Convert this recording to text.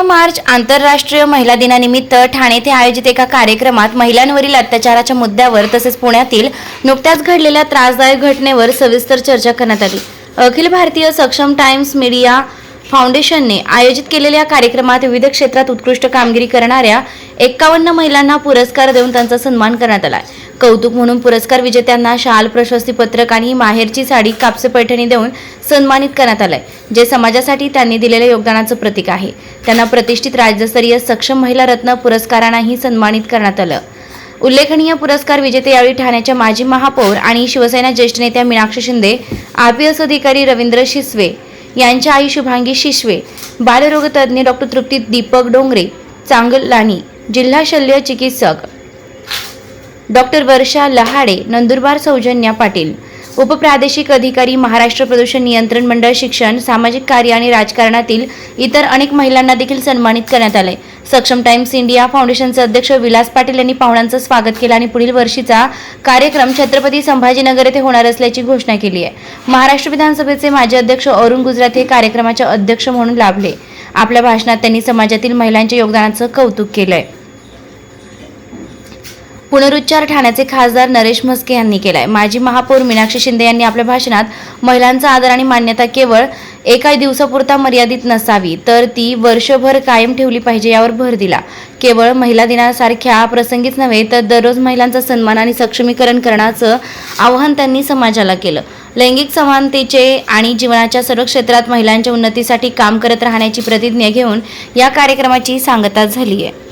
दहा मार्च आंतरराष्ट्रीय महिला दिनानिमित्त ठाणे येथे आयोजित एका कार्यक्रमात महिलांवरील अत्याचाराच्या मुद्द्यावर तसेच पुण्यातील नुकत्याच घडलेल्या त्रासदायक घटनेवर सविस्तर चर्चा करण्यात आली. अखिल भारतीय सक्षम टाइम्स मीडिया फाउंडेशनने आयोजित केलेल्या कार्यक्रमात विविध क्षेत्रात उत्कृष्ट कामगिरी करणाऱ्या एक्कावन्न महिलांना पुरस्कार देऊन त्यांचा सन्मान करण्यात आला कौतुक म्हणून पुरस्कार विजेत्यांना शाल प्रशस्ती पत्रक आणि माहेरची साडी कापसे पैठणी देऊन सन्मानित करण्यात आलंय जे समाजासाठी त्यांनी दिलेल्या योगदानाचं प्रतीक आहे. त्यांना प्रतिष्ठित राज्यस्तरीय सक्षम महिला रत्न पुरस्कारांनाही सन्मानित करण्यात आलं. उल्लेखनीय पुरस्कार विजेते यावेळी ठाण्याच्या माजी महापौर आणि शिवसेना ज्येष्ठ नेत्या मीनाक्षी शिंदे आयपीएस अधिकारी रवींद्र शिसवे यांच्या आई शुभांगी शिशवे बालरोगतज्ञ डॉक्टर तृप्ती दीपक डोंगरे चांगलानी जिल्हा शल्य चिकित्सक डॉक्टर वर्षा लहाडे नंदुरबार सौजन्या पाटील. उपप्रादेशिक अधिकारी महाराष्ट्र प्रदूषण नियंत्रण मंडळ शिक्षण सामाजिक कार्य आणि राजकारणातील इतर अनेक महिलांना देखील सन्मानित करण्यात आले. सक्षम टाइम्स इंडिया फाउंडेशनचे अध्यक्ष विलास पाटील यांनी पाहुण्यांचं स्वागत केलं आणि पुढील वर्षीचा कार्यक्रम छत्रपती संभाजीनगर येथे होणार असल्याची घोषणा केली आहे. महाराष्ट्र विधानसभेचे माजी अध्यक्ष अरुण गुजरात हे कार्यक्रमाचे अध्यक्ष म्हणून लाभले. आपल्या भाषणात त्यांनी समाजातील महिलांच्या योगदानाचं कौतुक केलं आहे पुनरुच्चार ठाण्याचे खासदार नरेश म्हस्के यांनी केलाय. माजी महापौर मीनाक्षी शिंदे यांनी आपल्या भाषणात महिलांचा आदर आणि मान्यता केवळ एका दिवसापुरता मर्यादित नसावी तर ती वर्षभर कायम ठेवली पाहिजे यावर भर दिला. केवळ महिला दिनासारख्या प्रसंगीच नव्हे तर दररोज महिलांचा सन्मान आणि सक्षमीकरण करण्याचं आवाहन त्यांनी समाजाला केलं. लैंगिक समानतेचे आणि जीवनाच्या सर्व क्षेत्रात महिलांच्या उन्नतीसाठी काम करत राहण्याची प्रतिज्ञा घेऊन या कार्यक्रमाची सांगता झाली आहे